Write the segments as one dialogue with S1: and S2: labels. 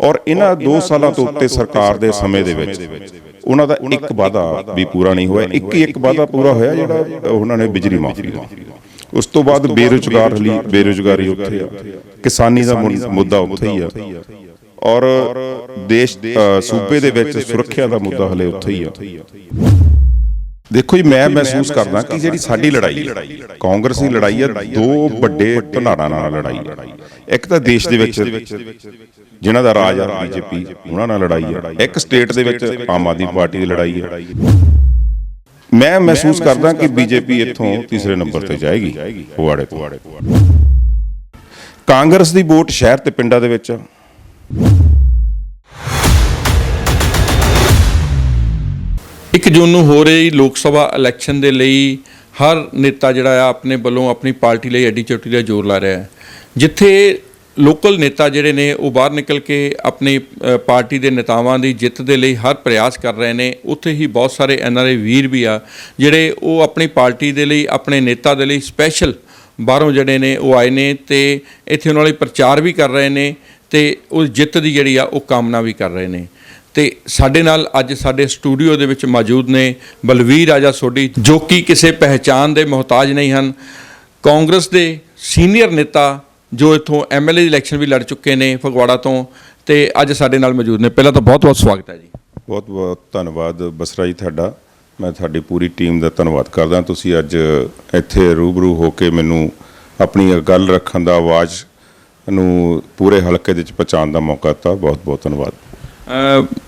S1: ਔਰ ਇਹਨਾਂ 2 ਸਾਲਾਂ ਤੋਂ ਉੱਤੇ ਸਰਕਾਰ ਦੇ ਸਮੇਂ ਦੇ ਵਿੱਚ ਉਹਨਾਂ ਦਾ ਇੱਕ ਵਾਅਦਾ ਵੀ ਪੂਰਾ ਨਹੀਂ ਹੋਇਆ ਇੱਕ ਹੀ ਇੱਕ ਵਾਅਦਾ ਪੂਰਾ ਹੋਇਆ ਜਿਹੜਾ ਉਹਨਾਂ ਨੇ ਬਿਜਲੀ ਮਾਫੀ ਦਾ ਉਸ ਤੋਂ ਬਾਅਦ ਬੇਰੁਜ਼ਗਾਰ ਲਈ ਬੇਰੁਜ਼ਗਾਰੀ ਉੱਥੇ ਆ। ਕਿਸਾਨੀ ਦਾ ਮੁੱਦਾ ਉੱਥੇ ਹੀ ਆ। ਔਰ ਦੇਸ਼ ਸੂਬੇ ਦੇ ਵਿੱਚ ਸੁਰੱਖਿਆ ਦਾ ਮੁੱਦਾ ਹਲੇ ਉੱਥੇ ਹੀ ਆ। ਦੇਖੋ ਜੀ ਮੈਂ ਮਹਿਸੂਸ ਕਰਦਾ ਕਿ ਜਿਹੜੀ ਸਾਡੀ ਲੜਾਈ ਹੈ ਕਾਂਗਰਸ ਦੀ ਲੜਾਈ ਹੈ ਦੋ ਵੱਡੇ ਧਨਾਰਾਂ ਨਾਲ ਲੜਾਈ ਹੈ। ਇੱਕ ਤਾਂ ਦੇਸ਼ ਦੇ ਵਿੱਚ ਜਿਨ੍ਹਾਂ ਦਾ ਰਾਜ ਆ ਬੀਜੇਪੀ ਉਹਨਾਂ ਨਾਲ ਲੜਾਈ ਹੈ। ਇੱਕ ਸਟੇਟ ਦੇ ਵਿੱਚ ਆਮ ਆਦਮੀ ਪਾਰਟੀ ਦੀ ਲੜਾਈ ਹੈ। ਮੈਂ ਮਹਿਸੂਸ ਕਰਦਾ ਕਿ ਬੀਜੇਪੀ ਇੱਥੋਂ ਤੀਸਰੇ ਨੰਬਰ ਤੇ ਜਾਏਗੀ ਫਗਵਾੜੇ ਤੋਂ। ਕਾਂਗਰਸ ਦੀ ਵੋਟ ਸ਼ਹਿਰ ਤੇ ਪਿੰਡਾਂ ਦੇ ਵਿੱਚ ਆ
S2: ਇੱਕ ਜੂਨ ਨੂੰ ਹੋ ਰਹੀ ਲੋਕ ਸਭਾ ਇਲੈਕਸ਼ਨ ਦੇ ਲਈ ਹਰ ਨੇਤਾ ਜਿਹੜਾ ਆ ਆਪਣੇ ਵੱਲੋਂ ਆਪਣੀ ਪਾਰਟੀ ਲਈ ਐਡੀ ਚੋਟੀ ਦਾ ਜ਼ੋਰ ਲਾ ਰਿਹਾ ਹੈ। ਜਿੱਥੇ ਲੋਕਲ ਨੇਤਾ ਜਿਹੜੇ ਨੇ ਉਹ ਬਾਹਰ ਨਿਕਲ ਕੇ ਆਪਣੀ ਪਾਰਟੀ ਦੇ ਨੇਤਾਵਾਂ ਦੀ ਜਿੱਤ ਦੇ ਲਈ ਹਰ ਪ੍ਰਯਾਸ ਕਰ ਰਹੇ ਨੇ। ਉੱਥੇ ਹੀ ਬਹੁਤ ਸਾਰੇ ਐਨਆਰਆਈ ਵੀਰ ਵੀ ਆ, ਜਿਹੜੇ ਉਹ ਆਪਣੀ ਪਾਰਟੀ ਦੇ ਲਈ, ਆਪਣੇ ਨੇਤਾ ਦੇ ਲਈ ਸਪੈਸ਼ਲ ਬਾਹਰੋਂ ਜਿਹੜੇ ਨੇ ਉਹ ਆਏ ਨੇ ਤੇ ਇੱਥੇ ਉਹਨਾਂ ਲਈ ਪ੍ਰਚਾਰ ਵੀ ਕਰ ਰਹੇ ਨੇ ਤੇ ਉਹ ਜਿੱਤ ਦੀ ਜਿਹੜੀ ਆ ਉਹ ਕਾਮਨਾ ਵੀ ਕਰ ਰਹੇ ਨੇ। ਤੇ ਸਾਡੇ ਨਾਲ ਅੱਜ ਸਾਡੇ ਸਟੂਡੀਓ ਦੇ ਵਿੱਚ ਮੌਜੂਦ ਨੇ ਬਲਵੀਰ ਰਾਜਾ ਸੋਢੀ, ਜੋ ਕਿ ਕਿਸੇ ਪਹਿਚਾਨ ਦੇ ਮੁਹਤਾਜ ਨਹੀਂ ਹਨ। ਕਾਂਗਰਸ ਦੇ ਸੀਨੀਅਰ ਨੇਤਾ, ਜੋ ਇੱਥੋਂ ਐਮਐਲਏ ਦੀ ਇਲੈਕਸ਼ਨ ਵੀ ਲੜ ਚੁੱਕੇ ਨੇ ਫਗਵਾੜਾ ਤੋਂ, ਤੇ ਅੱਜ ਸਾਡੇ ਨਾਲ ਮੌਜੂਦ ਨੇ। ਪਹਿਲਾਂ ਤਾਂ ਬਹੁਤ-ਬਹੁਤ ਸਵਾਗਤ ਹੈ ਜੀ।
S1: ਬਹੁਤ ਬਹੁਤ ਧੰਨਵਾਦ ਬਸਰਾ ਜੀ ਤੁਹਾਡਾ। ਮੈਂ ਤੁਹਾਡੀ ਪੂਰੀ ਟੀਮ ਦਾ ਧੰਨਵਾਦ ਕਰਦਾ। ਤੁਸੀਂ ਅੱਜ ਇੱਥੇ ਰੂਬਰੂ ਹੋ ਕੇ ਮੈਨੂੰ ਆਪਣੀ ਗੱਲ ਰੱਖਣ ਦਾ ਆਵਾਜ਼ ਨੂੰ ਪੂਰੇ ਹਲਕੇ ਦੇ ਵਿੱਚ ਪਹੁੰਚਾਉਣ ਦਾ ਮੌਕਾ ਦਿੱਤਾ। ਬਹੁਤ ਬਹੁਤ ਧੰਨਵਾਦ।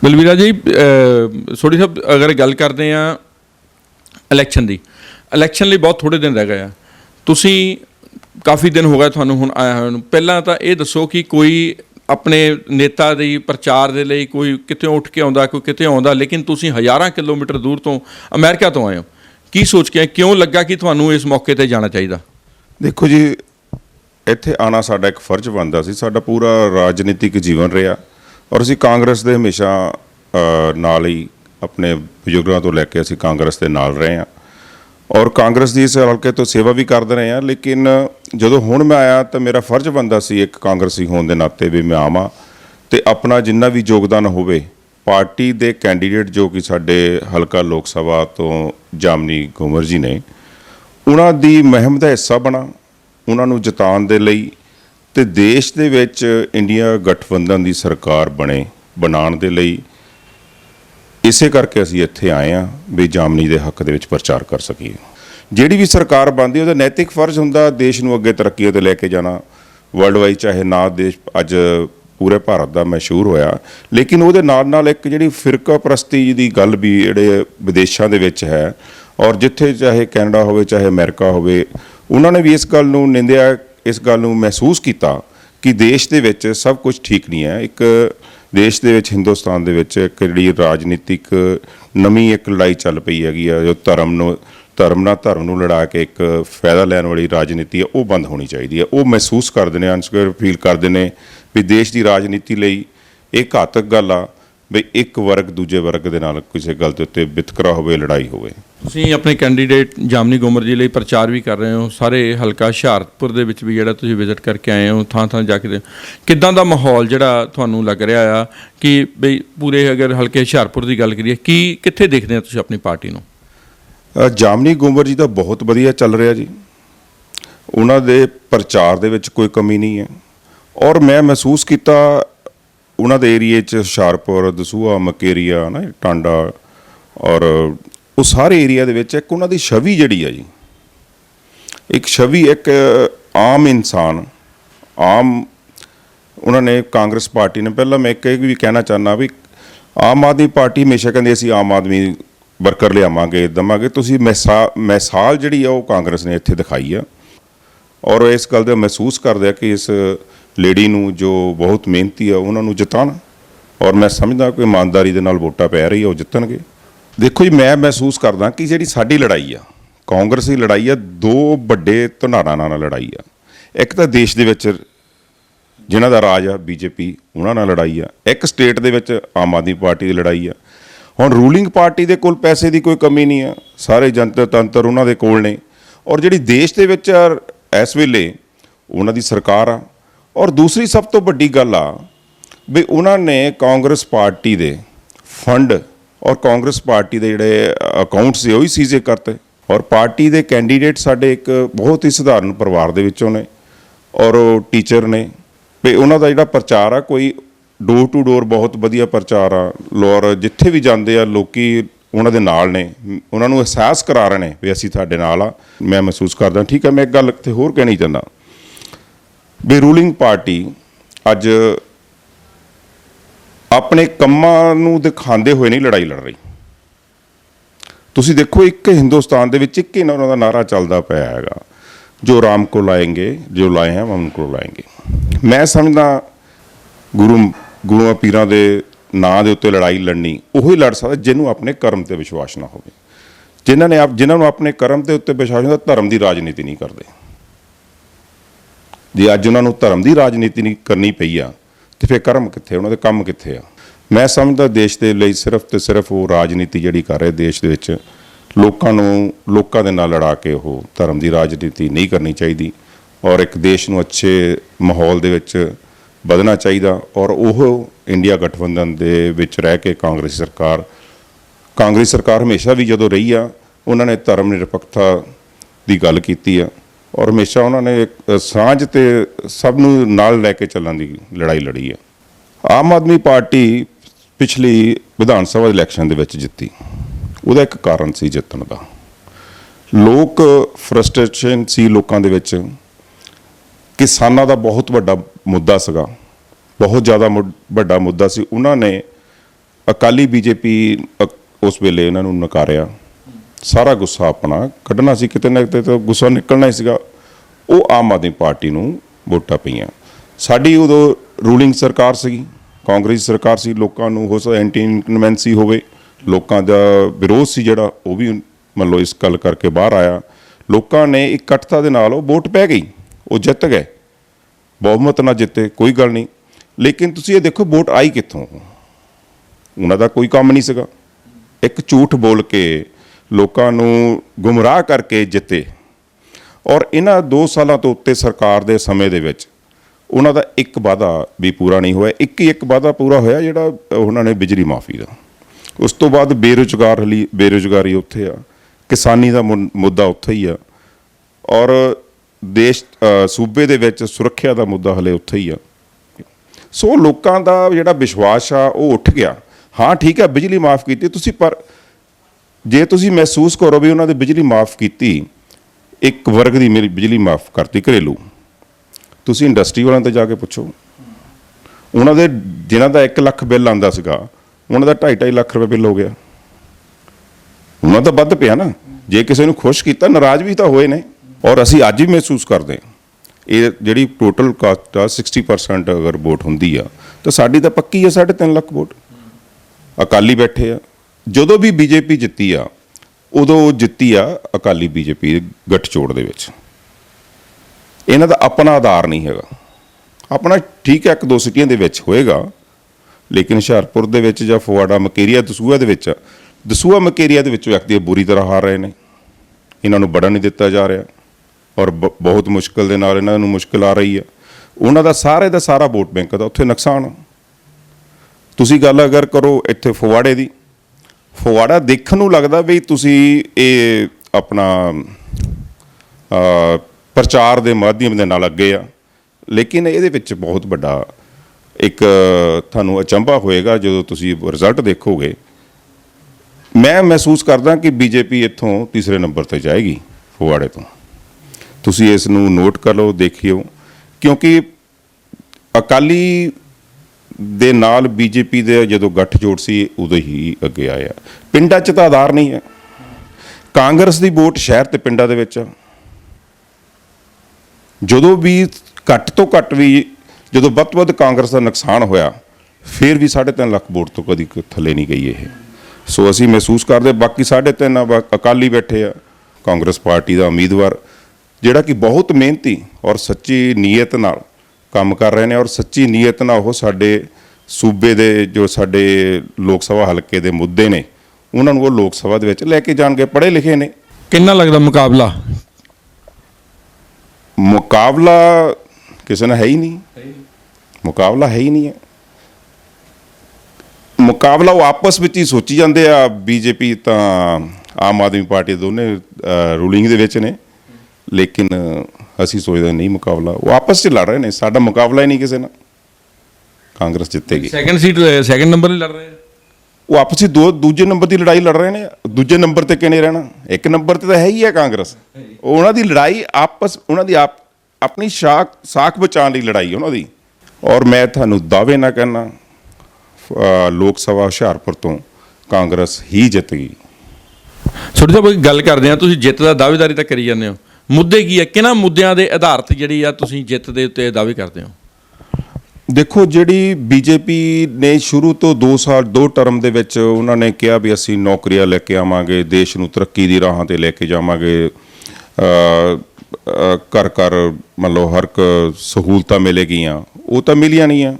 S2: ਬਲਵੀਰਾ ਜੀ ਅ, ਸੋਢੀ ਸਾਹਿਬ ਅਗਰ ਗੱਲ ਕਰਦੇ ਆ ਇਲੈਕਸ਼ਨ ਦੀ ਇਲੈਕਸ਼ਨ ਲਈ ਬਹੁਤ ਥੋੜੇ ਦਿਨ ਰਹਿ ਗਏ ਆ। ਤੁਸੀਂ ਕਾਫੀ ਦਿਨ ਹੋ ਗਏ ਤੁਹਾਨੂੰ ਹੁਣ ਆਇਆ ਹੋਇਆ ਨੂੰ। ਪਹਿਲਾਂ ਤਾਂ ਇਹ ਦੱਸੋ ਕਿ ਕੋਈ ਆਪਣੇ ਨੇਤਾ ਦੀ ਪ੍ਰਚਾਰ ਦੇ ਲਈ ਕੋਈ ਕਿਤੇ ਉੱਠ ਕੇ ਆਉਂਦਾ ਕੋਈ ਕਿਤੇ ਆਉਂਦਾ ਲੇਕਿਨ ਤੁਸੀਂ ਹਜ਼ਾਰਾਂ ਕਿਲੋਮੀਟਰ ਦੂਰ ਤੋਂ ਅਮਰੀਕਾ ਤੋਂ ਆਏ ਹੋ। ਕੀ ਸੋਚ ਕੇ ਕਿਉਂ ਲੱਗਾ ਕਿ ਤੁਹਾਨੂੰ ਇਸ ਮੌਕੇ ਤੇ ਜਾਣਾ ਚਾਹੀਦਾ?
S1: ਦੇਖੋ ਜੀ ਇੱਥੇ ਆਣਾ ਸਾਡਾ ਇੱਕ ਫਰਜ਼ ਬਣਦਾ ਸੀ। ਸਾਡਾ ਪੂਰਾ ਰਾਜਨੀਤਿਕ ਜੀਵਨ ਰਿਹਾ। ਔਰ ਅਸੀਂ ਕਾਂਗਰਸ ਦੇ ਹਮੇਸ਼ਾ ਨਾਲ ਹੀ ਆਪਣੇ ਬਜ਼ੁਰਗਾਂ ਤੋਂ ਲੈ ਕੇ ਅਸੀਂ ਕਾਂਗਰਸ ਦੇ ਨਾਲ ਰਹੇ ਹਾਂ। ਔਰ ਕਾਂਗਰਸ ਦੀ ਇਸ ਹਲਕੇ ਤੋਂ ਸੇਵਾ ਵੀ ਕਰਦੇ ਰਹੇ ਹਾਂ, ਲੇਕਿਨ ਜਦੋਂ ਹੁਣ ਮੈਂ ਆਇਆ ਤਾਂ ਮੇਰਾ ਫਰਜ਼ ਬਣਦਾ ਸੀ ਇੱਕ ਕਾਂਗਰਸੀ ਹੋਣ ਦੇ ਨਾਤੇ ਵੀ ਮੈਂ ਆਵਾਂ ਤੇ ਆਪਣਾ ਜਿੰਨਾ ਵੀ ਯੋਗਦਾਨ ਹੋਵੇ, ਪਾਰਟੀ ਦੇ ਕੈਂਡੀਡੇਟ ਜੋ ਕਿ ਸਾਡੇ ਹਲਕਾ ਲੋਕ ਸਭਾ ਤੋਂ ਜਾਮਨੀ ਗੁਮਰ ਜੀ ਨੇ, ਉਹਨਾਂ ਦੀ ਮਹਿਮ ਦਾ ਹਿੱਸਾ ਬਣਾ, ਉਹਨਾਂ ਨੂੰ ਜਿਤਾਉਣ ਦੇ ਲਈ ਤੇ ਦੇਸ਼ ਦੇ ਵਿੱਚ ਇੰਡੀਆ ਗਠਬੰਧਨ ਦੀ ਸਰਕਾਰ ਬਣੇ, ਬਣਾਉਣ ਦੇ ਲਈ, ਇਸੇ ਕਰਕੇ ਅਸੀਂ ਇੱਥੇ ਆਏ ਆ ਵੀ ਜਾਮਨੀ ਦੇ ਹੱਕ ਦੇ ਵਿੱਚ ਪ੍ਰਚਾਰ ਕਰ ਸਕੀਏ। ਜਿਹੜੀ ਵੀ ਸਰਕਾਰ ਬਣਦੀ, ਉਹਦਾ ਨੈਤਿਕ ਫਰਜ਼ ਹੁੰਦਾ ਦੇਸ਼ ਨੂੰ ਅੱਗੇ ਤਰੱਕੀ ਤੇ ਲੈ ਕੇ ਜਾਣਾ। ਵਰਲਡ ਵਾਈਡ ਚਾਹੇ ਨਾ ਦੇਸ਼, ਅੱਜ ਪੂਰੇ ਭਾਰਤ ਦਾ ਮਸ਼ਹੂਰ ਹੋਇਆ, ਲੇਕਿਨ ਉਹਦੇ ਨਾਲ ਨਾਲ ਇੱਕ ਜਿਹੜੀ ਫਿਰਕਾ ਪ੍ਰਸਤੀ ਦੀ ਗੱਲ ਵੀ ਜਿਹੜੇ ਵਿਦੇਸ਼ਾਂ ਦੇ ਵਿੱਚ ਹੈ, ਔਰ ਜਿੱਥੇ ਚਾਹੇ ਕੈਨੇਡਾ ਹੋਵੇ, ਚਾਹੇ ਅਮਰੀਕਾ ਹੋਵੇ, ਉਹਨਾਂ ਨੇ ਵੀ ਇਸ ਗੱਲ ਨੂੰ ਨਿੰਦਿਆ ਇਸ ਗੱਲ ਨੂੰ ਮਹਿਸੂਸ ਕੀਤਾ ਕਿ ਦੇਸ਼ ਦੇ ਵਿੱਚ ਸਭ ਕੁਝ ਠੀਕ ਨਹੀਂ ਹੈ। ਇੱਕ ਦੇਸ਼ ਦੇ ਵਿੱਚ, ਹਿੰਦੁਸਤਾਨ ਦੇ ਵਿੱਚ ਇੱਕ ਜਿਹੜੀ ਰਾਜਨੀਤਿਕ ਨਵੀਂ ਇੱਕ ਲੜਾਈ ਚੱਲ ਪਈ ਹੈਗੀ ਆ, ਜੋ ਧਰਮ ਨੂੰ, ਧਰਮ ਨਾਲ ਧਰਮ ਨੂੰ ਲੜਾ ਕੇ ਇੱਕ ਫਾਇਦਾ ਲੈਣ ਵਾਲੀ ਰਾਜਨੀਤੀ ਹੈ ਉਹ ਬੰਦ ਹੋਣੀ ਚਾਹੀਦੀ ਹੈ ਉਹ ਮਹਿਸੂਸ ਕਰਦੇ ਨੇ ਅਨਸਕਰ ਫੀਲ ਕਰਦੇ ਨੇ ਵੀ ਦੇਸ਼ ਦੀ ਰਾਜਨੀਤੀ ਲਈ ਇਹ ਘਾਤਕ ਗੱਲ ਆ। ਵੀ ਇੱਕ ਵਰਗ ਦੂਜੇ ਵਰਗ ਦੇ ਨਾਲ ਕਿਸੇ ਗੱਲ ਦੇ ਉੱਤੇ ਵਿਤਕਰਾ ਹੋਵੇ ਲੜਾਈ ਹੋਵੇ।
S2: ਤੁਸੀਂ ਆਪਣੇ ਕੈਂਡੀਡੇਟ ਜਾਮਨੀ ਗੁਮਰ ਜੀ ਲਈ ਪ੍ਰਚਾਰ ਵੀ ਕਰ ਰਹੇ ਹੋ। ਸਾਰੇ ਹਲਕਾ ਹੁਸ਼ਿਆਰਪੁਰ ਦੇ ਵਿੱਚ ਵੀ ਜਿਹੜਾ ਤੁਸੀਂ ਵਿਜ਼ਿਟ ਕਰਕੇ ਆਏ ਹੋ ਥਾਂ ਥਾਂ ਜਾ ਕੇ ਕਿੱਦਾਂ ਦਾ ਮਾਹੌਲ ਜਿਹੜਾ ਤੁਹਾਨੂੰ ਲੱਗ ਰਿਹਾ ਆ ਕਿ ਬਈ ਪੂਰੇ ਅਗਰ ਹਲਕੇ ਹੁਸ਼ਿਆਰਪੁਰ ਦੀ ਗੱਲ ਕਰੀਏ ਕੀ ਕਿੱਥੇ ਦੇਖਦੇ ਹੋ ਤੁਸੀਂ ਆਪਣੀ ਪਾਰਟੀ ਨੂੰ?
S1: ਜਾਮਨੀ ਗੁੰਬਰ ਜੀ ਦਾ ਬਹੁਤ ਵਧੀਆ ਚੱਲ ਰਿਹਾ ਜੀ। ਉਹਨਾਂ ਦੇ ਪ੍ਰਚਾਰ ਦੇ ਵਿੱਚ ਕੋਈ ਕਮੀ ਨਹੀਂ ਹੈ। ਔਰ ਮੈਂ ਮਹਿਸੂਸ ਕੀਤਾ ਉਹਨਾਂ ਦੇ ਏਰੀਏ 'ਚ ਹੁਸ਼ਿਆਰਪੁਰ, ਦਸੂਹਾ, ਮਕੇਰੀਆ ਨਾ ਟਾਂਡਾ ਔਰ ਉਹ ਸਾਰੇ ਏਰੀਆ ਦੇ ਵਿੱਚ ਇੱਕ ਉਹਨਾਂ ਦੀ ਛਵੀ ਜਿਹੜੀ ਆ ਜੀ, ਇੱਕ ਛਵੀ, ਇੱਕ ਆਮ ਇਨਸਾਨ, ਆਮ ਉਹਨਾਂ ਨੇ ਕਾਂਗਰਸ ਪਾਰਟੀ ਨੇ ਪਹਿਲਾਂ ਮੈਂ ਇੱਕ ਇਹ ਵੀ ਕਹਿਣਾ ਚਾਹੁੰਦਾ ਵੀ ਆਮ ਆਦਮੀ ਪਾਰਟੀ ਹਮੇਸ਼ਾ ਕਹਿੰਦੀ ਅਸੀਂ ਆਮ ਆਦਮੀ ਵਰਕਰ ਲਿਆਵਾਂਗੇ, ਦਵਾਂਗੇ, ਤੁਸੀਂ ਮਿਸਾ- ਮਿਸਾਲ ਜਿਹੜੀ ਆ ਉਹ ਕਾਂਗਰਸ ਨੇ ਇੱਥੇ ਦਿਖਾਈ ਆ ਔਰ ਇਸ ਗੱਲ ਦਾ ਮਹਿਸੂਸ ਕਰਦੇ ਆ ਕਿ ਇਸ ਲੇਡੀ ਨੂੰ ਜੋ ਬਹੁਤ ਮਿਹਨਤੀ ਆ, ਉਹਨਾਂ ਨੂੰ ਜਿਤਾਉਣ। ਔਰ ਮੈਂ ਸਮਝਦਾ ਕਿ ਇਮਾਨਦਾਰੀ ਦੇ ਨਾਲ ਵੋਟਾਂ ਪੈ ਰਹੀ ਆ ਉਹ ਜਿੱਤਣਗੇ। ਦੇਖੋ ਜੀ, ਮੈਂ ਮਹਿਸੂਸ ਕਰਦਾ ਕਿ ਜਿਹੜੀ ਸਾਡੀ ਲੜਾਈ ਆ, ਕਾਂਗਰਸ ਦੀ ਲੜਾਈ ਆ, ਦੋ ਵੱਡੇ ਧਨਾਰਾਂ ਨਾਲ ਲੜਾਈ ਆ। ਇੱਕ ਤਾਂ ਦੇਸ਼ ਦੇ ਵਿੱਚ ਜਿਨ੍ਹਾਂ ਦਾ ਰਾਜ ਆ, ਬੀਜੇਪੀ, ਉਹਨਾਂ ਨਾਲ ਲੜਾਈ ਆ। ਇੱਕ ਸਟੇਟ ਦੇ ਵਿੱਚ ਆਮ ਆਦਮੀ ਪਾਰਟੀ ਦੀ ਲੜਾਈ ਆ। ਹੁਣ ਰੂਲਿੰਗ ਪਾਰਟੀ ਦੇ ਕੋਲ ਪੈਸੇ ਦੀ ਕੋਈ ਕਮੀ ਨਹੀਂ ਆ, ਸਾਰੇ ਜਨਤਕ ਤੰਤਰ ਉਹਨਾਂ ਦੇ ਕੋਲ ਨੇ। ਔਰ ਜਿਹੜੀ ਦੇਸ਼ ਦੇ ਵਿੱਚ ਇਸ ਵੇਲੇ ਉਹਨਾਂ ਦੀ ਸਰਕਾਰ ਆ ਔਰ ਦੂਸਰੀ ਸਭ ਤੋਂ ਵੱਡੀ ਗੱਲ ਆ ਵੀ ਉਹਨਾਂ ਨੇ ਕਾਂਗਰਸ ਪਾਰਟੀ ਦੇ ਫੰਡ ਔਰ ਕਾਂਗਰਸ ਪਾਰਟੀ ਦੇ ਜਿਹੜੇ ਅਕਾਊਂਟਸ ਸੀ ਉਹ ਹੀ ਸੀਜ਼ੇ ਕਰਤੇ ਔਰ ਪਾਰਟੀ ਦੇ ਕੈਂਡੀਡੇਟ ਸਾਡੇ ਇੱਕ ਬਹੁਤ ਹੀ ਸਧਾਰਨ ਪਰਿਵਾਰ ਦੇ ਵਿੱਚੋਂ ਨੇ ਔਰ ਉਹ ਟੀਚਰ ਨੇ ਵੀ ਉਹਨਾਂ ਦਾ ਜਿਹੜਾ ਪ੍ਰਚਾਰ ਆ ਕੋਈ ਡੋਰ ਟੂ ਡੋਰ ਬਹੁਤ ਵਧੀਆ ਪ੍ਰਚਾਰ ਆ ਲੋਰ ਜਿੱਥੇ ਵੀ ਜਾਂਦੇ ਆ ਲੋਕੀ ਉਹਨਾਂ ਦੇ ਨਾਲ ਨੇ, ਉਹਨਾਂ ਨੂੰ ਅਹਿਸਾਸ ਕਰਾ ਰਹੇ ਨੇ ਵੀ ਅਸੀਂ ਤੁਹਾਡੇ ਨਾਲ ਆ, ਮੈਂ ਮਹਿਸੂਸ ਕਰਦਾ, ਠੀਕ ਆ, ਮੈਂ ਇੱਕ ਗੱਲ ਇੱਥੇ ਹੋਰ ਕਹਿਣੀ ਚਾਹੁੰਦਾ। ਵੀ ਰੂਲਿੰਗ ਪਾਰਟੀ ਅੱਜ ਆਪਣੇ ਕੰਮਾਂ ਨੂੰ ਦਿਖਾਉਂਦੇ ਹੋਏ ਨਹੀਂ ਲੜਾਈ ਲੜ ਰਹੀ। ਤੁਸੀਂ ਦੇਖੋ ਇੱਕ ਹਿੰਦੁਸਤਾਨ ਦੇ ਵਿੱਚ ਇੱਕ ਹੀ ਉਹਨਾਂ ਦਾ ਨਾਰਾ ਚੱਲਦਾ ਪਿਆ ਹੈਗਾ, ਜੋ ਰਾਮ ਕੋ ਲਾਏਗੇ, ਜੋ ਲਾਏ ਹਨ ਹਮ ਕੋ ਲਾਏਗੇ। ਮੈਂ ਸਮਝਦਾ ਗੁਰੂ ਗੁਰੂਆਂ ਪੀਰਾਂ ਦੇ ਨਾਂ ਦੇ ਉੱਤੇ ਲੜਾਈ ਲੜਨੀ ਉਹੀ ਲੜ ਸਕਦਾ ਜਿਹਨੂੰ ਆਪਣੇ ਕਰਮ ਤੇ ਵਿਸ਼ਵਾਸ ਨਾ ਹੋਵੇ। ਜਿਨ੍ਹਾਂ ਨੇ ਆਪ ਜਿਨ੍ਹਾਂ ਨੂੰ ਆਪਣੇ ਕਰਮ ਦੇ ਉੱਤੇ ਵਿਸ਼ਵਾਸ ਹੁੰਦਾ, ਧਰਮ ਦੀ ਰਾਜਨੀਤੀ ਨਹੀਂ ਕਰਦੇ। ਜੇ ਅੱਜ ਉਹਨਾਂ ਨੂੰ ਧਰਮ ਦੀ ਰਾਜਨੀਤੀ ਨਹੀਂ ਕਰਨੀ ਪਈ ਆ, ਤੇ ਫਿਰ ਕਰਮ ਕਿੱਥੇ ਉਹਨਾਂ ਦੇ ਕੰਮ ਕਿੱਥੇ ਆ? ਮੈਂ ਸਮਝਦਾ ਦੇਸ਼ ਦੇ ਲਈ ਸਿਰਫ ਤੇ ਸਿਰਫ ਉਹ ਰਾਜਨੀਤੀ ਜਿਹੜੀ ਕਰ ਰਹੇ ਦੇਸ਼ ਦੇ ਵਿੱਚ, ਲੋਕਾਂ ਨੂੰ, ਲੋਕਾਂ ਦੇ ਨਾਲ ਲੜਾ ਕੇ ਉਹ ਧਰਮ ਦੀ ਰਾਜਨੀਤੀ ਨਹੀਂ ਕਰਨੀ ਚਾਹੀਦੀ ਔਰ ਇੱਕ ਦੇਸ਼ ਨੂੰ ਅੱਛੇ ਮਾਹੌਲ ਦੇ ਵਿੱਚ ਵਧਣਾ ਚਾਹੀਦਾ ਔਰ ਉਹ ਇੰਡੀਆ ਗਠਬੰਧਨ ਦੇ ਵਿੱਚ ਰਹਿ ਕੇ ਕਾਂਗਰਸੀ ਸਰਕਾਰ, ਕਾਂਗਰਸ ਸਰਕਾਰ ਹਮੇਸ਼ਾ ਵੀ ਜਦੋਂ ਰਹੀ ਆ, ਉਹਨਾਂ ਨੇ ਧਰਮ ਨਿਰਪੱਖਤਾ ਦੀ ਗੱਲ ਕੀਤੀ ਆ। ਔਰ ਹਮੇਸ਼ਾ ਉਹਨਾਂ ਨੇ ਇੱਕ ਸਾਂਝ ਤੇ ਸਭ ਨੂੰ ਨਾਲ ਲੈ ਕੇ ਚੱਲਣ ਦੀ ਲੜਾਈ ਲੜੀ ਹੈ। ਆਮ ਆਦਮੀ ਪਾਰਟੀ ਪਿਛਲੀ ਵਿਧਾਨ ਸਭਾ ਇਲੈਕਸ਼ਨ ਦੇ ਵਿੱਚ ਜਿੱਤੀ। ਉਹਦਾ ਇੱਕ ਕਾਰਨ ਸੀ ਜਿੱਤਣ ਦਾ। ਲੋਕ ਫਰਸਟ੍ਰੇਸ਼ਨ ਸੀ ਲੋਕਾਂ ਦੇ ਵਿੱਚ। ਕਿਸਾਨਾਂ ਦਾ ਬਹੁਤ ਵੱਡਾ ਮੁੱਦਾ ਸੀਗਾ। ਬਹੁਤ ਜ਼ਿਆਦਾ ਮੁੱਦ- ਵੱਡਾ ਮੁੱਦਾ ਸੀ। ਉਹਨਾਂ ਨੇ ਅਕਾਲੀ ਬੀਜੇਪੀ ਉਸ ਵੇਲੇ ਇਹਨਾਂ ਨੂੰ ਨਕਾਰਿਆ। ਸਾਰਾ ਗੁੱਸਾ ਆਪਣਾ ਕੱਢਣਾ ਸੀ। ਕਿਤੇ ਨਾ ਕਿਤੇ ਤਾਂ ਗੁੱਸਾ ਨਿਕਲਣਾ ਹੀ ਸੀਗਾ। ਉਹ ਆਮ ਆਦਮੀ ਪਾਰਟੀ ਨੂੰ ਵੋਟਾਂ ਪਈਆਂ। ਸਾਡੀ ਉਦੋਂ ਰੂਲਿੰਗ ਸਰਕਾਰ ਸੀਗੀ, ਕਾਂਗਰਸ ਸਰਕਾਰ ਸੀ, ਲੋਕਾਂ ਨੂੰ ਹੋ ਸਕਦਾ ਐਂਟੀ ਇਨਕਮੈਂਸੀ ਹੋਵੇ, ਲੋਕਾਂ ਦਾ ਵਿਰੋਧ ਸੀ ਜਿਹੜਾ, ਉਹ ਵੀ ਮੰਨ ਲਓ ਇਸ ਗੱਲ ਕਰਕੇ ਬਾਹਰ ਆਇਆ। ਲੋਕਾਂ ਨੇ ਇਕੱਠਤਾ ਦੇ ਨਾਲ ਉਹ ਵੋਟ ਪੈ ਗਈ, ਉਹ ਜਿੱਤ ਗਏ। ਬਹੁਮਤ ਨਾਲ ਜਿੱਤੇ, ਕੋਈ ਗੱਲ ਨਹੀਂ। ਲੇਕਿਨ ਤੁਸੀਂ ਇਹ ਦੇਖੋ ਵੋਟ ਆਈ ਕਿੱਥੋਂ? ਉਹਨਾਂ ਦਾ ਕੋਈ ਕੰਮ ਨਹੀਂ ਸੀਗਾ। ਇੱਕ ਝੂਠ ਬੋਲ ਕੇ ਲੋਕਾਂ ਨੂੰ ਗੁੰਮਰਾਹ ਕਰਕੇ ਜਿੱਤੇ। ਔਰ ਇਹਨਾਂ 2 ਸਾਲਾਂ ਤੋਂ ਉੱਤੇ ਸਰਕਾਰ ਦੇ ਸਮੇਂ ਦੇ ਵਿੱਚ ਉਹਨਾਂ ਦਾ ਇੱਕ ਵਾਅਦਾ ਵੀ ਪੂਰਾ ਨਹੀਂ ਹੋਇਆ। ਇੱਕ ਹੀ ਇੱਕ ਵਾਅਦਾ ਪੂਰਾ ਹੋਇਆ ਜਿਹੜਾ ਉਹਨਾਂ ਨੇ ਬਿਜਲੀ ਮਾਫੀ ਦਾ। ਉਸ ਤੋਂ ਬਾਅਦ ਬੇਰੁਜ਼ਗਾਰ ਲਈ ਬੇਰੁਜ਼ਗਾਰੀ ਉੱਥੇ ਆ, ਕਿਸਾਨੀ ਦਾ ਮੁ- ਮੁੱਦਾ ਉੱਥੇ ਹੀ ਆ ਔਰ ਦੇਸ਼ ਸੂਬੇ ਦੇ ਵਿੱਚ ਸੁਰੱਖਿਆ ਦਾ ਮੁੱਦਾ ਹਲੇ ਉੱਥੇ ਹੀ ਆ। ਸੋ ਲੋਕਾਂ ਦਾ ਜਿਹੜਾ ਵਿਸ਼ਵਾਸ ਆ ਉਹ ਉੱਠ ਗਿਆ। ਹਾਂ, ਠੀਕ ਆ, ਬਿਜਲੀ ਮਾਫ ਕੀਤੀ ਤੁਸੀਂ ਪਰ ਜੇ ਤੁਸੀਂ ਮਹਿਸੂਸ ਕਰੋ ਵੀ ਉਹਨਾਂ ਦੀ ਬਿਜਲੀ ਮਾਫ ਕੀਤੀ ਇੱਕ ਵਰਗ ਦੀ ਮੇਰੀ ਬਿਜਲੀ ਮਾਫ ਕਰਤੀ ਘਰੇਲੂ। ਤੁਸੀਂ ਇੰਡਸਟਰੀ ਵਾਲਿਆਂ ਤੇ ਜਾ ਕੇ ਪੁੱਛੋ। ਉਹਨਾਂ ਦੇ ਜਿਨ੍ਹਾਂ ਦਾ 1 ਲੱਖ ਬਿੱਲ ਆਂਦਾ ਸੀਗਾ। ਉਹਨਾਂ ਦਾ 2.5 ਲੱਖ ਰੁਪਏ ਬਿੱਲ ਹੋ ਗਿਆ। ਉਹਨਾਂ ਦਾ ਵੱਧ ਪਿਆ ਨਾ। ਜੇ ਕਿਸੇ ਨੂੰ ਖੁਸ਼ ਕੀਤਾ, ਨਾਰਾਜ਼ ਵੀ ਤਾਂ ਹੋਏ ਨੇ। ਔਰ ਅਸੀਂ ਅੱਜ ਵੀ ਮਹਿਸੂਸ ਕਰਦੇ ਹਾਂ। ਇਹ ਜਿਹੜੀ ਟੋਟਲ ਕਾਸਟ ਆ 60% ਅਗਰ ਵੋਟ ਹੁੰਦੀ ਆ, ਤਾਂ ਸਾਡੀ ਤਾਂ ਪੱਕੀ ਆ 3.5 ਲੱਖ ਵੋਟ। ਅਕਾਲੀ ਬੈਠੇ ਆ। ਜਦੋਂ ਵੀ ਬੀਜੇਪੀ ਜਿੱਤੀ ਆ ਉਦੋਂ ਉਹ ਜਿੱਤੀ ਆ ਅਕਾਲੀ ਬੀਜੇਪੀ ਗੱਠਜੋੜ ਦੇ ਵਿੱਚ। ਇਹਨਾਂ ਦਾ ਆਪਣਾ ਆਧਾਰ ਨਹੀਂ ਹੈਗਾ। ਆਪਣਾ ਠੀਕ ਹੈ, ਇੱਕ ਦੋ ਸਿਟੀਆਂ ਦੇ ਵਿੱਚ ਹੋਏਗਾ, ਲੇਕਿਨ ਹੁਸ਼ਿਆਰਪੁਰ ਦੇ ਵਿੱਚ ਜਾਂ ਫਗਵਾੜਾ, ਮਕੇਰੀਆ ਦਸੂਆ ਦੇ ਵਿੱਚ ਦਸੂਆ ਮਕੇਰੀਆ ਦੇ ਵਿੱਚ ਵਿਅਕਤੀ ਬੁਰੀ ਤਰ੍ਹਾਂ ਹਾਰ ਰਹੇ ਨੇ। ਇਹਨਾਂ ਨੂੰ ਬੜਾ ਨਹੀਂ ਦਿੱਤਾ ਜਾ ਰਿਹਾ ਔਰ ਬ- ਬਹੁਤ ਮੁਸ਼ਕਲ ਦੇ ਨਾਲ ਇਹਨਾਂ ਨੂੰ ਮੁਸ਼ਕਲ ਆ ਰਹੀ ਹੈ। ਉਹਨਾਂ ਦਾ ਸਾਰੇ ਦਾ ਸਾਰਾ ਵੋਟ ਬੈਂਕ ਦਾ ਉੱਥੇ ਨੁਕਸਾਨ ਆ। ਤੁਸੀਂ ਗੱਲ ਅਗਰ ਕਰੋ ਇੱਥੇ ਫਗਵਾੜੇ ਦੀ ਫਗਵਾੜਾ ਦੇਖਣ ਨੂੰ ਲੱਗਦਾ ਵੀ ਤੁਸੀਂ ਇਹ ਆਪਣਾ ਪ੍ਰਚਾਰ ਦੇ ਮਾਧਿਅਮ ਦੇ ਨਾਲ ਅੱਗੇ ਆ। ਲੇਕਿਨ ਇਹਦੇ ਵਿੱਚ ਬਹੁਤ ਵੱਡਾ ਇੱਕ ਤੁਹਾਨੂੰ ਅਚੰਭਾ ਹੋਏਗਾ ਜਦੋਂ ਤੁਸੀਂ ਰਿਜ਼ਲਟ ਦੇਖੋਗੇ। ਮੈਂ ਮਹਿਸੂਸ ਕਰਦਾ ਕਿ ਬੀਜੇਪੀ ਇੱਥੋਂ ਤੀਸਰੇ ਨੰਬਰ ਤੇ ਜਾਏਗੀ ਫਗਵਾੜੇ ਤੋਂ। ਤੁਸੀਂ ਇਸ ਨੂੰ ਨੋਟ ਕਰ ਲਓ, ਦੇਖਿਓ। ਕਿਉਂਕਿ ਅਕਾਲੀ ਦੇ ਨਾਲ ਬੀਜੇਪੀ ਦੇ ਜਦੋਂ ਗੱਠਜੋੜ ਸੀ, ਉਦੋਂ ਹੀ ਅੱਗੇ ਆਇਆ। ਪਿੰਡਾਂ 'ਚ ਤਾਂ ਆਧਾਰ ਨਹੀਂ ਹੈ। ਕਾਂਗਰਸ ਦੀ ਵੋਟ ਸ਼ਹਿਰ ਤੇ ਪਿੰਡਾਂ ਦੇ ਵਿੱਚ ਆ। ਜਦੋਂ ਵੀ ਘੱਟ ਤੋਂ ਘੱਟ ਵੀ ਜਦੋਂ ਵੱਧ ਤੋਂ ਵੱਧ ਕਾਂਗਰਸ ਦਾ ਨੁਕਸਾਨ ਹੋਇਆ, ਫਿਰ ਵੀ 3.5 ਲੱਖ ਵੋਟ ਤੋਂ ਕਦੀ ਕ- ਥੱਲੇ ਨਹੀਂ ਗਈ ਇਹ। ਸੋ ਅਸੀਂ ਮਹਿਸੂਸ ਕਰਦੇ, ਬਾਕੀ 3.5 ਆ ਅਕਾਲੀ ਬੈਠੇ ਆ, ਕਾਂਗਰਸ ਪਾਰਟੀ ਦਾ ਉਮੀਦਵਾਰ, ਜਿਹੜਾ ਕਿ ਬਹੁਤ ਮਿਹਨਤੀ ਔਰ ਸੱਚੀ ਨੀਅਤ ਨਾਲ ਕੰਮ ਕਰ ਰਹੇ ਨੇ ਔਰ ਸੱਚੀ ਨੀਅਤ ਨਾਲ ਉਹ ਸਾਡੇ ਸੂਬੇ ਦੇ ਜੋ ਸਾਡੇ ਲੋਕ ਸਭਾ ਹਲਕੇ ਦੇ ਮੁੱਦੇ ਨੇ ਉਹਨਾਂ ਨੂੰ ਉਹ ਲੋਕ ਸਭਾ ਦੇ ਵਿੱਚ ਲੈ ਕੇ ਜਾਣਗੇ ਪੜ੍ਹੇ ਲਿਖੇ ਨੇ।
S2: ਕਿੰਨਾ ਲੱਗਦਾ ਮੁਕਾਬਲਾ?
S1: ਮੁਕਾਬਲਾ ਕਿਸੇ ਨਾਲ ਹੈ ਹੀ ਨਹੀਂ। ਮੁਕਾਬਲਾ ਹੈ ਹੀ ਨਹੀਂ ਹੈ। ਮੁਕਾਬਲਾ ਉਹ ਆਪਸ ਵਿੱਚ ਹੀ ਸੋਚੀ ਜਾਂਦੇ ਆ ਬੀਜੇਪੀ ਤਾਂ ਆਮ ਆਦਮੀ ਪਾਰਟੀ ਦੋਨੇ ਰੂਲਿੰਗ ਦੇ ਵਿੱਚ ਨੇ। ਲੇਕਿਨ ਅਸੀਂ ਸੋਚਦੇ ਨਹੀਂ ਮੁਕਾਬਲਾ। ਉਹ ਆਪਸ 'ਚ ਲੜ ਰਹੇ ਨੇ ਸਾਡਾ ਮੁਕਾਬਲਾ ਹੀ ਨਹੀਂ ਕਿਸੇ ਨਾਲ। ਕਾਂਗਰਸ ਜਿੱਤੇਗੀ।
S2: ਸੈਕੰਡ ਸੀਟ ਸੈਕੰਡ ਨੰਬਰ ਲਈ ਲੜ ਰਹੇ ਆ।
S1: ਉਹ ਆਪਸ ਵਿੱਚ ਦੋ ਦੂਜੇ ਨੰਬਰ ਦੀ ਲੜਾਈ ਲੜ ਰਹੇ ਨੇ। ਦੂਜੇ ਨੰਬਰ ਤੇ ਕਿਹਨੇ ਰਹਿਣਾ? ਇੱਕ ਨੰਬਰ ਤੇ ਤਾਂ ਹੈ ਹੀ ਹੈ ਕਾਂਗਰਸ। ਉਹ ਉਹਨਾਂ ਦੀ ਲੜਾਈ ਆਪਸ ਉਹਨਾਂ ਦੀ ਆਪ ਆਪਣੀ ਸ਼ਾਖ ਸਾਖ ਬਚਾਉਣ ਲਈ ਲੜਾਈ ਹੈ ਉਹਨਾਂ ਦੀ। ਔਰ ਮੈਂ ਤੁਹਾਨੂੰ ਦਾਅਵੇ ਨਾ ਅ, ਲੋਕ ਸਭਾ ਹੁਸ਼ਿਆਰਪੁਰ ਤੋਂ ਕਾਂਗਰਸ ਹੀ ਜਿੱਤ ਗਈ।
S2: ਸਾਹਿਬ ਇੱਕ ਗੱਲ ਕਰਦੇ ਆ ਤੁਸੀਂ ਜਿੱਤ ਦਾ ਦਾਅਵੇਦਾਰੀ ਤਾਂ ਕਰੀ ਜਾਂਦੇ ਹੋ। ਮੁੱਦੇ ਕੀ ਹੈ ਕਿਹਨਾਂ ਮੁੱਦਿਆਂ ਦੇ ਆਧਾਰ ਤੇ ਜਿਹੜੀ ਆ ਤੁਸੀਂ ਜਿੱਤ ਦੇ ਉੱਤੇ ਦਾਅਵੇ ਕਰਦੇ ਹੋ?
S1: ਦੇਖੋ, ਜਿਹੜੀ ਬੀਜੇਪੀ ਨੇ ਸ਼ੁਰੂ ਤੋਂ 2 ਸਾਲ 2 ਟਰਮ ਦੇ ਵਿੱਚ ਉਹਨਾਂ ਨੇ ਕਿਹਾ ਵੀ ਅਸੀਂ ਨੌਕਰੀਆਂ ਲੈ ਕੇ ਆਵਾਂਗੇ, ਦੇਸ਼ ਨੂੰ ਤਰੱਕੀ ਦੀ ਰਾਹਾਂ ਤੇ ਲੈ ਕੇ ਜਾਵਾਂਗੇ ਕਰ ਕਰ ਮੰਨ ਲਓ ਹਰ ਇੱਕ ਸਹੂਲਤਾਂ ਮਿਲੇਗੀਆਂ, ਉਹ ਤਾਂ ਮਿਲੀਆਂ ਨਹੀਂ ਆ।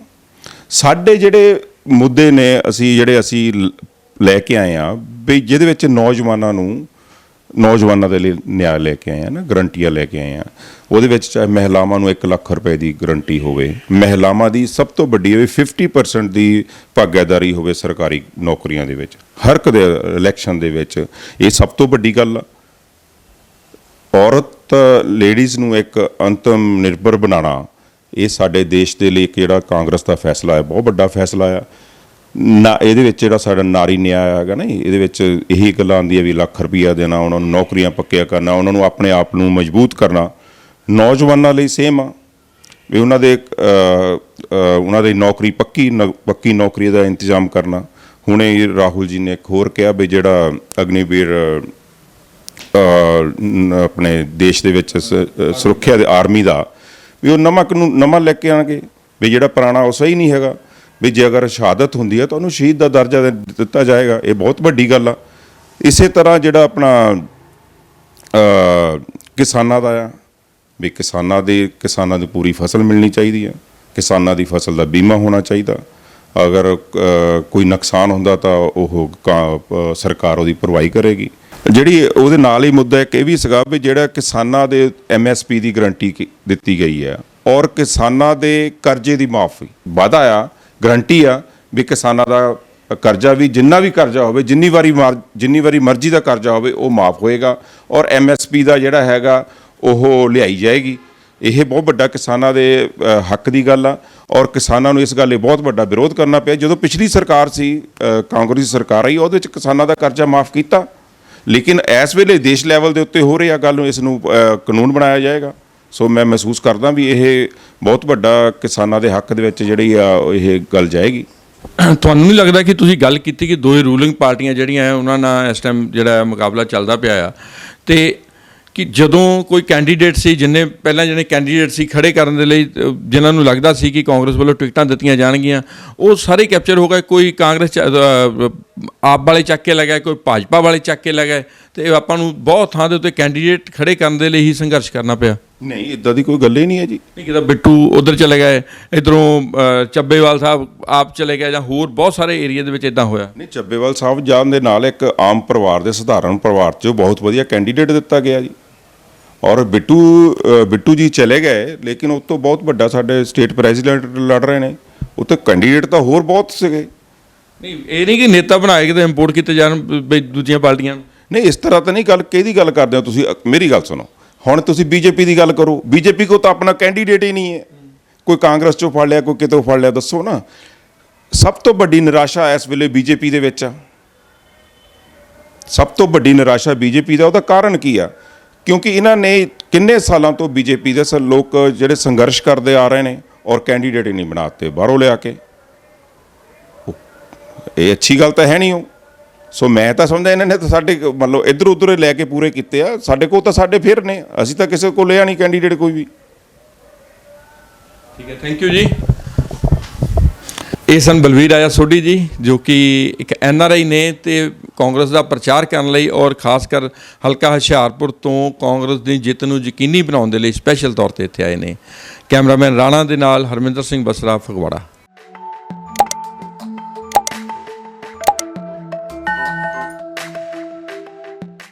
S1: ਸਾਡੇ ਜਿਹੜੇ ਮੁੱਦੇ ਨੇ, ਅਸੀਂ ਜਿਹੜੇ ਅਸੀਂ ਲ- ਲੈ ਕੇ ਆਏ ਆ, ਵੀ ਜਿਹਦੇ ਵਿੱਚ ਨੌਜਵਾਨਾਂ ਨੂੰ ਨੌਜਵਾਨਾਂ ਦੇ ਲਈ ਨਿਆਂ ਲੈ ਕੇ ਆਏ ਆ ਨਾ, ਗਰੰਟੀਆਂ ਲੈ ਕੇ ਆਏ ਆ। ਉਹਦੇ ਵਿੱਚ ਚਾਹੇ ਮਹਿਲਾਵਾਂ ਨੂੰ 1 ਲੱਖ ਰੁਪਏ ਦੀ ਗਰੰਟੀ ਹੋਵੇ, ਮਹਿਲਾਵਾਂ ਦੀ ਸਭ ਤੋਂ ਵੱਡੀ ਹੋਵੇ 50% ਦੀ ਭਾਗੀਦਾਰੀ ਹੋਵੇ ਸਰਕਾਰੀ ਨੌਕਰੀਆਂ ਦੇ ਵਿੱਚ। ਹਰ ਇੱਕ ਦੇ ਇਲੈਕਸ਼ਨ ਦੇ ਵਿੱਚ ਇਹ ਸਭ ਤੋਂ ਵੱਡੀ ਗੱਲ ਆ। ਔਰਤ ਲੇਡੀਜ਼ ਨੂੰ ਇੱਕ ਅੰਤਮ ਨਿਰਭਰ ਬਣਾਉਣਾ, ਇਹ ਸਾਡੇ ਦੇਸ਼ ਦੇ ਲਈ ਇੱਕ ਜਿਹੜਾ ਕਾਂਗਰਸ ਦਾ ਫੈਸਲਾ ਹੈ, ਬਹੁਤ ਵੱਡਾ ਫੈਸਲਾ ਆ। ਨਾ, ਇਹਦੇ ਵਿੱਚ ਜਿਹੜਾ ਸਾਡਾ ਨਾਰੀ ਨਿਆਂ ਹੈਗਾ ਨਾ ਇਹਦੇ ਵਿੱਚ ਇਹੀ ਗੱਲਾਂ ਆਉਂਦੀਆਂ ਵੀ ਲੱਖ ਰੁਪਈਆ ਦੇਣਾ, ਉਹਨਾਂ ਨੂੰ ਨੌਕਰੀਆਂ ਪੱਕੀਆਂ ਕਰਨਾ, ਉਹਨਾਂ ਨੂੰ ਆਪਣੇ ਆਪ ਨੂੰ ਮਜ਼ਬੂਤ ਕਰਨਾ। ਨੌਜਵਾਨਾਂ ਲਈ ਸੇਮ ਆ। ਵੀ ਉਹਨਾਂ ਦੇ ਉਹਨਾਂ ਦੀ ਨੌਕਰੀ ਪੱਕੀ, ਨ- ਪੱਕੀ ਨੌਕਰੀ ਦਾ ਇੰਤਜ਼ਾਮ ਕਰਨਾ। ਹੁਣੇ ਰਾਹੁਲ ਜੀ ਨੇ ਇੱਕ ਹੋਰ ਕਿਹਾ ਵੀ ਜਿਹੜਾ ਅਗਨੀਵੀਰ ਆਪਣੇ ਦੇਸ਼ ਦੇ ਵਿੱਚ ਸ- ਸੁਰੱਖਿਆ ਦੇ ਆਰਮੀ ਦਾ, ਵੀ ਉਹ ਨਮਕ ਨੂੰ ਨਵਾਂ ਲੈ ਕੇ ਆਣਗੇ। ਵੀ ਜਿਹੜਾ ਪੁਰਾਣਾ ਉਹ ਸਹੀ ਨਹੀਂ ਹੈਗਾ। ਵੀ ਜੇ ਅਗਰ ਸ਼ਹਾਦਤ ਹੁੰਦੀ ਹੈ ਤਾਂ ਉਹਨੂੰ ਸ਼ਹੀਦ ਦਾ ਦਰਜਾ ਦੇ- ਦਿੱਤਾ ਜਾਏਗਾ। ਇਹ ਬਹੁਤ ਵੱਡੀ ਗੱਲ ਆ। ਇਸੇ ਤਰ੍ਹਾਂ ਜਿਹੜਾ ਆਪਣਾ ਕਿਸਾਨਾਂ ਦਾ ਆ, ਵੀ ਕਿਸਾਨਾਂ ਦੇ, ਕਿਸਾਨਾਂ ਨੂੰ ਪੂਰੀ ਫਸਲ ਮਿਲਣੀ ਚਾਹੀਦੀ ਹੈ ਕਿਸਾਨਾਂ ਦੀ ਫਸਲ ਦਾ ਬੀਮਾ ਹੋਣਾ ਚਾਹੀਦਾ। ਅਗਰ ਕੋਈ ਨੁਕਸਾਨ ਹੁੰਦਾ ਤਾਂ ਉਹ ਕਾ- ਸਰਕਾਰ ਉਹਦੀ ਭਰਵਾਈ ਕਰੇਗੀ। ਜਿਹੜੀ ਉਹਦੇ ਨਾਲ ਹੀ ਮੁੱਦਾ ਇੱਕ ਇਹ ਵੀ ਸੀਗਾ ਵੀ ਜਿਹੜਾ ਕਿਸਾਨਾਂ ਦੇ ਐਮਐਸਪੀ ਦੀ ਗਰੰਟੀ ਦਿੱਤੀ ਗਈ ਹੈ ਔਰ ਕਿਸਾਨਾਂ ਦੇ ਕਰਜ਼ੇ ਦੀ ਮਾਫੀ। ਵਾਅਦਾ ਆ। ਗਰੰਟੀ ਆ ਵੀ ਕਿਸਾਨਾਂ ਦਾ ਕਰਜ਼ਾ ਵੀ ਜਿੰਨਾ ਵੀ ਕਰਜ਼ਾ ਹੋਵੇ ਜਿੰਨੀ ਵਾਰੀ ਮਾਰ- ਜਿੰਨੀ ਵਾਰੀ ਮਰਜ਼ੀ ਦਾ ਕਰਜ਼ਾ ਹੋਵੇ ਉਹ ਮਾਫ ਹੋਏਗਾ ਔਰ ਐਮਐਸਪੀ ਦਾ ਜਿਹੜਾ ਹੈਗਾ ਉਹ ਲਿਆਈ ਜਾਏਗੀ। ਇਹ ਬਹੁਤ ਵੱਡਾ ਕਿਸਾਨਾਂ ਦੇ ਹੱਕ ਦੀ ਗੱਲ ਆ ਔਰ ਕਿਸਾਨਾਂ ਨੂੰ ਇਸ ਗੱਲ ਲਈ ਬਹੁਤ ਵੱਡਾ ਵਿਰੋਧ ਕਰਨਾ ਪਿਆ। ਜਦੋਂ ਪਿਛਲੀ ਸਰਕਾਰ ਸੀ ਅ, ਕਾਂਗਰਸੀ ਸਰਕਾਰ ਆਈ ਉਹਦੇ ਵਿੱਚ ਕਿਸਾਨਾਂ ਦਾ ਕਰਜ਼ਾ ਮਾਫ ਕੀਤਾ। ਲੇਕਿਨ ਇਸ ਵੇਲੇ ਦੇਸ਼ ਲੈਵਲ ਦੇ ਉੱਤੇ ਹੋ ਰਿਹਾ ਆ ਗੱਲ ਨੂੰ ਇਸ ਨੂੰ ਕਾਨੂੰਨ ਬਣਾਇਆ ਜਾਏਗਾ। ਸੋ ਮੈਂ ਮਹਿਸੂਸ ਕਰਦਾ ਵੀ ਇਹ ਬਹੁਤ ਵੱਡਾ ਕਿਸਾਨਾਂ ਦੇ ਹੱਕ ਦੇ ਵਿੱਚ ਜਿਹੜੀ ਆ, ਇਹ ਗੱਲ ਜਾਏਗੀ।
S2: ਤੁਹਾਨੂੰ ਨਹੀਂ ਲੱਗਦਾ ਕਿ ਤੁਸੀਂ ਗੱਲ ਕੀਤੀ ਕਿ ਦੋਵੇਂ ਰੂਲਿੰਗ ਪਾਰਟੀਆਂ ਜਿਹੜੀਆਂ ਹੈ ਉਹਨਾਂ ਨਾਲ ਇਸ ਟਾਈਮ ਜਿਹੜਾ ਮੁਕਾਬਲਾ ਚੱਲਦਾ ਪਿਆ ਆ? ਤੇ ਕਿ ਜਦੋਂ ਕੋਈ ਕੈਂਡੀਡੇਟ ਸੀ, ਜਿੰਨੇ ਪਹਿਲਾਂ ਜਿਹੜੇ ਕੈਂਡੀਡੇਟ ਸੀ ਖੜੇ ਕਰਨ ਦੇ ਲਈ, ਜਿਨ੍ਹਾਂ ਨੂੰ ਲੱਗਦਾ ਸੀ ਕਿ ਕਾਂਗਰਸ ਵੱਲੋਂ ਟਿਕਟਾਂ ਦਿੱਤੀਆਂ ਜਾਣਗੀਆਂ, ਉਹ ਸਾਰੇ ਕੈਪਚਰ ਹੋ ਗਏ। ਕੋਈ ਕਾਂਗਰਸ ਚ- ਆਪ ਵਾਲੇ ਚੱਕ ਕੇ ਲਗਾਏ ਕੋਈ ਭਾਜਪਾ ਵਾਲੇ ਚੱਕ ਕੇ ਲਗਾਏ ਤੇ ਆਪਾਂ ਨੂੰ ਬਹੁਤ ਥਾਂ ਦੇ ਉੱਤੇ ਕੈਂਡੀਡੇਟ ਖੜੇ ਕਰਨ ਦੇ ਲਈ ਹੀ ਸੰਘਰਸ਼ ਕਰਨਾ ਪਿਆ।
S1: ਨਹੀਂ ਇਦਾਂ ਦੀ ਕੋਈ ਗੱਲ ਹੀ ਨਹੀਂ ਹੈ ਜੀ।
S2: ਨਹੀਂ ਕਿਦਾ ਬਿੱਟੂ ਉਧਰ ਚਲੇ ਗਏ ਇਧਰੋਂ ਚੱਬੇਵਾਲ ਸਾਹਿਬ ਆਪ ਚਲੇ ਗਏ ਜਾਂ ਹੋਰ ਬਹੁਤ ਸਾਰੇ ਏਰੀਆ ਦੇ ਵਿੱਚ ਇਦਾਂ ਹੋਇਆ।
S1: ਨਹੀਂ ਚੱਬੇਵਾਲ ਸਾਹਿਬ ਜਾਣ ਦੇ ਨਾਲ ਇੱਕ ਆਮ ਪਰਿਵਾਰ ਦੇ ਸਧਾਰਨ ਪਰਿਵਾਰ 'ਚੋਂ ਬਹੁਤ ਵਧੀਆ ਕੈਂਡੀਡੇਟ ਦਿੱਤਾ ਗਿਆ ਜੀ। ਔਰ ਬਿੱਟੂ ਬਿੱਟੂ ਜੀ ਚਲੇ ਗਏ ਲੇਕਿਨ ਉਸ ਤੋਂ ਬਹੁਤ ਵੱਡਾ ਸਾਡੇ ਸਟੇਟ ਪ੍ਰੈਜ਼ੀਡੈਂਟ ਲੜ ਰਹੇ ਨੇ। ਉੱਥੇ ਕੈਂਡੀਡੇਟ ਤਾਂ ਹੋਰ ਬਹੁਤ ਸੀਗੇ।
S2: ਨਹੀਂ ਇਹ ਨਹੀਂ ਕਿ ਨੇਤਾ ਬਣਾਏ ਕਿਤੇ ਇੰਪੋਰਟ ਕੀਤੇ ਜਾਣ ਦੂਜੀਆਂ ਪਾਰਟੀਆਂ।
S1: ਨਹੀਂ ਇਸ ਤਰ੍ਹਾਂ ਤਾਂ ਨਹੀਂ ਗੱਲ ਕਿਹਦੀ ਗੱਲ ਕਰਦੇ ਹੋ ਤੁਸੀਂ? ਮੇਰੀ ਗੱਲ ਸੁਣੋ। ਹੁਣ ਤੁਸੀਂ ਬੀਜੇਪੀ ਦੀ ਗੱਲ ਕਰੋ, ਬੀਜੇਪੀ ਕੋ ਤਾਂ ਆਪਣਾ ਕੈਂਡੀਡੇਟ ਹੀ ਨਹੀਂ ਹੈ। ਕੋਈ ਕਾਂਗਰਸ ਚੋਂ ਫੜ ਲਿਆ, ਕੋਈ ਕਿਤੋਂ ਫੜ ਲਿਆ, ਦੱਸੋ ਨਾ। ਸਭ ਤੋਂ ਵੱਡੀ ਨਿਰਾਸ਼ਾ ਇਸ ਵੇਲੇ ਬੀਜੇਪੀ ਦੇ ਵਿੱਚ ਆ। ਸਭ ਤੋਂ ਵੱਡੀ ਨਿਰਾਸ਼ਾ ਬੀਜੇਪੀ ਦਾ, ਉਹਦਾ ਕਾਰਨ ਕੀ ਆ? ਕਿਉਂਕਿ ਇਹਨਾਂ ਨੇ ਕਿੰਨੇ ਸਾਲਾਂ ਤੋਂ ਬੀਜੇਪੀ ਦੇ ਸ ਲੋਕ ਜਿਹੜੇ ਸੰਘਰਸ਼ ਕਰਦੇ ਆ ਰਹੇ ਨੇ ਔਰ ਕੈਂਡੀਡੇਟ ਹੀ ਨਹੀਂ ਬਣਾਤੇ ਬਾਹਰੋਂ ਲਿਆ ਕੇ। ਇਹ ਅੱਛੀ ਗੱਲ ਤਾਂ ਹੈ ਨਹੀਂ ਉਹ। ਸੋ ਮੈਂ ਤਾਂ ਸਮਝਦਾ ਇਹਨਾਂ ਨੇ ਤਾਂ ਸਾਡੇ ਮਤਲਬ ਮੰਨ ਇੱਧਰ ਉੱਧਰ ਲੈ ਕੇ ਪੂਰੇ ਕੀਤੇ ਆ। ਸਾਡੇ ਕੋਲ ਤਾਂ ਸਾਡੇ ਫਿਰ ਨੇ। ਅਸੀਂ ਤਾਂ ਕਿਸੇ ਕੋਲ ਲਿਆ ਨਹੀਂ ਕੈਂਡੀਡੇਟ ਕੋਈ ਵੀ।
S2: ਠੀਕ ਹੈ ਥੈਂਕ ਯੂ ਜੀ। ਇਹ ਸਨ ਬਲਵੀਰ ਆਇਆ ਸੋਢੀ ਜੀ, ਜੋ ਕਿ ਇੱਕ ਐਨ ਆਰ ਆਈ ਨੇ ਤੇ ਕਾਂਗਰਸ ਦਾ ਪ੍ਰਚਾਰ ਕਰਨ ਲਈ ਔਰ ਖਾਸ ਕਰ ਹਲਕਾ ਹੁਸ਼ਿਆਰਪੁਰ ਤੋਂ ਕਾਂਗਰਸ ਦੀ ਜਿੱਤ ਨੂੰ ਯਕੀਨੀ ਬਣਾਉਣ ਦੇ ਲਈ ਸਪੈਸ਼ਲ ਤੌਰ ਤੇ ਇੱਥੇ ਆਏ ਨੇ। ਕੈਮਰਾਮੈਨ ਰਾਣਾ ਦੇ ਨਾਲ ਹਰਮਿੰਦਰ ਸਿੰਘ ਬਸਰਾ ਫਗਵਾੜਾ।